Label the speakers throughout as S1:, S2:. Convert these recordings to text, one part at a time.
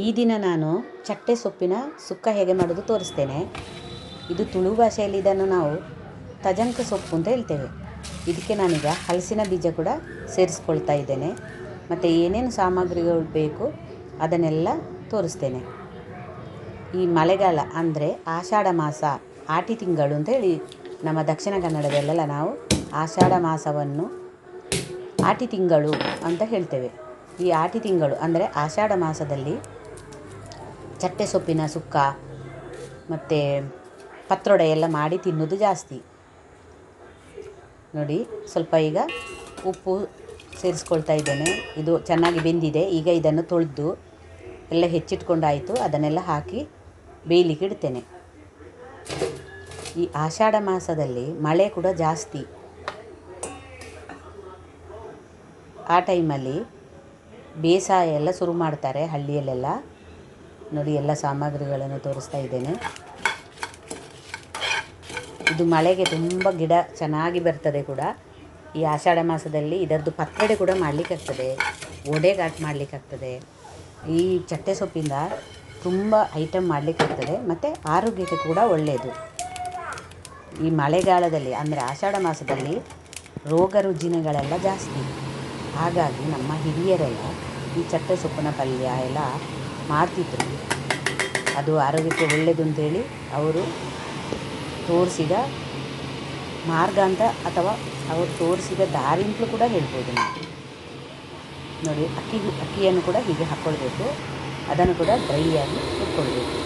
S1: ಈ ದಿನ ನಾನು ಚಟ್ಟೆ ಸೊಪ್ಪಿನ ಸುಕ್ಕ ಹೇಗೆ ಮಾಡೋದು ತೋರಿಸ್ತೇನೆ. ಇದು ತುಳು ಭಾಷೆಯಲ್ಲಿ ಇದನ್ನು ನಾವು ತಜಂಕ ಸೊಪ್ಪು ಅಂತ ಹೇಳ್ತೇವೆ. ಇದಕ್ಕೆ ನಾನೀಗ ಹಲಸಿನ ಬೀಜ ಕೂಡ ಸೇರಿಸ್ಕೊಳ್ತಾ ಇದ್ದೇನೆ. ಮತ್ತು ಏನೇನು ಸಾಮಗ್ರಿಗಳು ಬೇಕು ಅದನ್ನೆಲ್ಲ ತೋರಿಸ್ತೇನೆ. ಈ ಮಳೆಗಾಲ ಅಂದರೆ ಆಷಾಢ ಮಾಸ, ಆಟಿ ತಿಂಗಳು ಅಂತ ಹೇಳಿ ನಮ್ಮ ದಕ್ಷಿಣ ಕನ್ನಡದಲ್ಲೆಲ್ಲ ನಾವು ಆಷಾಢ ಮಾಸವನ್ನು ಆಟಿ ತಿಂಗಳು ಅಂತ ಹೇಳ್ತೇವೆ. ಈ ಆಟಿ ತಿಂಗಳು ಅಂದರೆ ಆಷಾಢ ಮಾಸದಲ್ಲಿ ಚಟ್ಟೆ ಸೊಪ್ಪಿನ ಸುಕ್ಕ ಮತ್ತು ಪತ್ರೊಡೆ ಎಲ್ಲ ಮಾಡಿ ತಿನ್ನೋದು ಜಾಸ್ತಿ. ನೋಡಿ, ಸ್ವಲ್ಪ ಈಗ ಉಪ್ಪು ಸೇರಿಸ್ಕೊಳ್ತಾ ಇದ್ದೇನೆ. ಇದು ಚೆನ್ನಾಗಿ ಬೆಂದಿದೆ. ಈಗ ಇದನ್ನು ತೊಳೆದು ಎಲ್ಲ ಹೆಚ್ಚಿಟ್ಕೊಂಡಾಯಿತು. ಅದನ್ನೆಲ್ಲ ಹಾಕಿ ಬೇಯಲಿಕ್ಕೆ ಇಡ್ತೇನೆ. ಈ ಆಷಾಢ ಮಾಸದಲ್ಲಿ ಮಳೆ ಕೂಡ ಜಾಸ್ತಿ. ಆ ಟೈಮಲ್ಲಿ ಬೇಸಾಯ ಎಲ್ಲ ಶುರು ಮಾಡ್ತಾರೆ ಹಳ್ಳಿಯಲ್ಲೆಲ್ಲ. ನೋಡಿ ಎಲ್ಲ ಸಾಮಗ್ರಿಗಳನ್ನು ತೋರಿಸ್ತಾ ಇದ್ದೇನೆ. ಇದು ಮಳೆಗೆ ತುಂಬ ಗಿಡ ಚೆನ್ನಾಗಿ ಬರ್ತದೆ ಕೂಡ. ಈ ಆಷಾಢ ಮಾಸದಲ್ಲಿ ಇದರದ್ದು ಪತ್ರೊಡೆ ಕೂಡ ಮಾಡಲಿಕ್ಕಾಗ್ತದೆ. ಒಡೆಗಾಟ್ ಮಾಡಲಿಕ್ಕಾಗ್ತದೆ. ಈ ಚಟ್ಟೆ ಸೊಪ್ಪಿಂದ ತುಂಬ ಐಟಮ್ ಮಾಡಲಿಕ್ಕಾಗ್ತದೆ. ಮತ್ತು ಆರೋಗ್ಯಕ್ಕೆ ಕೂಡ ಒಳ್ಳೆಯದು ಈ ಮಳೆಗಾಲದಲ್ಲಿ ಅಂದರೆ ಆಷಾಢ ಮಾಸದಲ್ಲಿ ರೋಗ ರುಜಿನಗಳೆಲ್ಲ ಜಾಸ್ತಿ. ಹಾಗಾಗಿ ನಮ್ಮ ಹಿರಿಯರೆಲ್ಲ ಈ ಚಟ್ಟೆ ಸೊಪ್ಪಿನ ಪಲ್ಯ ಎಲ್ಲ ಮಾಡ್ತಿದ್ರು ಅದು ಆರೋಗ್ಯಕ್ಕೆ ಒಳ್ಳೆಯದು ಅಂತೇಳಿ ಅವರು ತೋರಿಸಿದ ಮಾರ್ಗ ಅಂತ ಅಥವಾ ಅವರು ತೋರಿಸಿದ ದಾರಿ ಕೂಡ ಹೇಳ್ಬೋದು ನಾವು. ನೋಡಿ, ಅಕ್ಕಿ ಅಕ್ಕಿಯನ್ನು ಕೂಡ ಹೀಗೆ ಹಾಕ್ಕೊಳ್ಬೇಕು ಅದನ್ನು ಕೂಡ ಡ್ರೈಯಾಗಿ ಇಟ್ಕೊಳ್ಬೇಕು.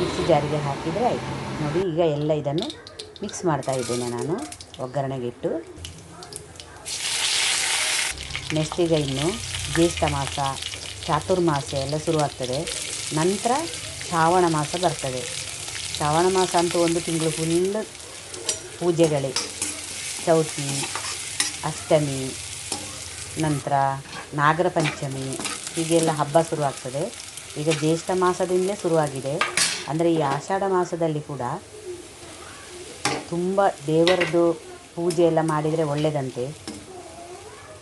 S1: ಮಿಕ್ಸಿ ಜಾರಿಗೆ ಹಾಕಿದರೆ ಆಯಿತು. ನೋಡಿ, ಈಗ ಎಲ್ಲ ಇದನ್ನು ಮಿಕ್ಸ್ ಮಾಡ್ತಾ ಇದ್ದೇನೆ ನಾನು. ಒಗ್ಗರಣೆಗೆ ಇಟ್ಟು. ನೆಕ್ಸ್ಟ್ ಈಗ ಇನ್ನು ಜ್ಯೇಷ್ಠ ಮಾಸ. ಚಾತುರ್ಮಾಸ ಎಲ್ಲ ಶುರುವಾಗ್ತದೆ. ನಂತರ ಶ್ರಾವಣ ಮಾಸ ಬರ್ತದೆ. ಶ್ರಾವಣ ಮಾಸ ಅಂತೂ ಒಂದು ತಿಂಗಳು ಫುಲ್ ಪೂಜೆಗಳೇ. ಚೌತಿ, ಅಷ್ಟಮಿ, ನಂತರ ನಾಗರ ಪಂಚಮಿ, ಹೀಗೆಲ್ಲ ಹಬ್ಬ ಶುರುವಾಗ್ತದೆ. ಈಗ ಜ್ಯೇಷ್ಠ ಮಾಸದಿಂದಲೇ ಶುರುವಾಗಿದೆ. ಅಂದರೆ ಈ ಆಷಾಢ ಮಾಸದಲ್ಲಿ ಕೂಡ ತುಂಬ ದೇವರದ್ದು ಪೂಜೆ ಎಲ್ಲ ಮಾಡಿದರೆ ಒಳ್ಳೆಯದಂತೆ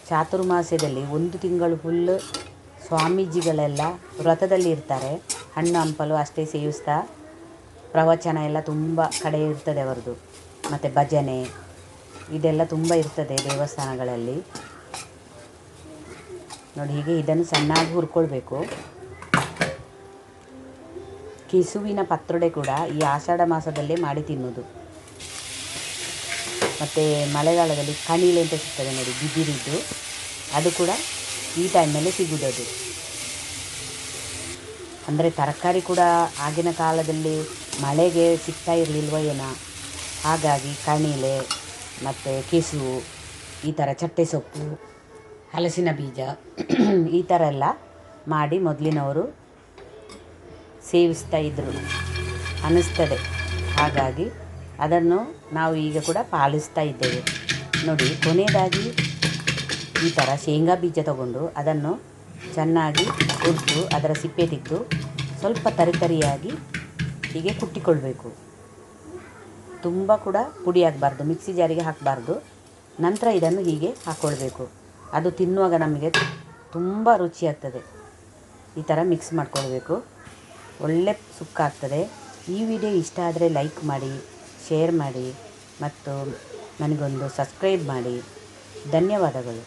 S1: ಚಾತುರ್ಮಾಸದಲ್ಲಿ ಒಂದು ತಿಂಗಳು ಫುಲ್ ಸ್ವಾಮೀಜಿಗಳೆಲ್ಲ ವ್ರತದಲ್ಲಿ ಇರ್ತಾರೆ ಹಣ್ಣು ಹಂಪಲು ಅಷ್ಟೇ ಸೇವಿಸ್ತಾ ಪ್ರವಚನ ಎಲ್ಲ ತುಂಬ ಕಡೆ ಇರ್ತದೆ ಅವರದ್ದು. ಮತ್ತು ಭಜನೆ ಇದೆಲ್ಲ ತುಂಬ ಇರ್ತದೆ ದೇವಸ್ಥಾನಗಳಲ್ಲಿ. ನೋಡಿ ಹೀಗೆ ಇದನ್ನು ಸಣ್ಣಾಗಿ ಹುರ್ಕೊಳ್ಬೇಕು. ಕೆಸುವಿನ ಪತ್ರೊಡೆ ಕೂಡ ಈ ಆಷಾಢ ಮಾಸದಲ್ಲೇ ಮಾಡಿ ತಿನ್ನೋದು. ಮತ್ತು ಮಳೆಗಾಲದಲ್ಲಿ ಕಣಿಲೆ ಅಂತ ಸಿಗ್ತದೆ ನೋಡಿ, ಬಿದಿರಿದ್ದು. ಅದು ಕೂಡ ಈ ಟೈಮಲ್ಲಿ ಸಿಗುವುದದು ಅಂದರೆ ತರಕಾರಿ ಕೂಡ ಆಗಿನ ಕಾಲದಲ್ಲಿ ಮಳೆಗೆ ಸಿಗ್ತಾ ಇರಲಿಲ್ವ ಏನೋ? ಹಾಗಾಗಿ ಕಣಿಲೆ ಮತ್ತು ಕೆಸು, ಈ ಥರ ಚಟ್ಟೆ ಸೊಪ್ಪು, ಹಲಸಿನ ಬೀಜ ಈ ಥರ ಎಲ್ಲ ಮಾಡಿ ಮೊದಲಿನವರು ಸೇವಿಸ್ತಾ ಇದ್ದರು ಅನ್ನಿಸ್ತದೆ. ಹಾಗಾಗಿ ಅದನ್ನು ನಾವು ಈಗ ಕೂಡ ಪಾಲಿಸ್ತಾ ಇದ್ದೇವೆ. ನೋಡಿ, ಕೊನೆಯದಾಗಿ ಈ ಥರ ಶೇಂಗಾ ಬೀಜ ತಗೊಂಡು ಅದನ್ನು ಚೆನ್ನಾಗಿ ಹುರಿದು ಅದರ ಸಿಪ್ಪೆ ತೆಗೆದು ಸ್ವಲ್ಪ ತರಿತರಿಯಾಗಿ ಹೀಗೆ ಕುಟ್ಟಿಕೊಳ್ಬೇಕು. ತುಂಬ ಕೂಡ ಪುಡಿ ಆಗಬಾರ್ದು, ಮಿಕ್ಸಿ ಜಾರಿಗೆ ಹಾಕಬಾರ್ದು. ನಂತರ ಇದನ್ನು ಹೀಗೆ ಹಾಕ್ಕೊಳ್ಬೇಕು ಅದು ತಿನ್ನುವಾಗ ನಮಗೆ ತುಂಬ ರುಚಿಯಾಗ್ತದೆ ಈ ಥರ ಮಿಕ್ಸ್ ಮಾಡ್ಕೊಳ್ಬೇಕು. ಒಳ್ಳೆ ಸುಕ್ಕ ಆಗ್ತದೆ. ಈ ವಿಡಿಯೋ ಇಷ್ಟ ಆದರೆ ಲೈಕ್ ಮಾಡಿ, ಶೇರ್ ಮಾಡಿ ಮತ್ತು ನನಗೊಂದು ಸಬ್ಸ್ಕ್ರೈಬ್ ಮಾಡಿ. ಧನ್ಯವಾದಗಳು.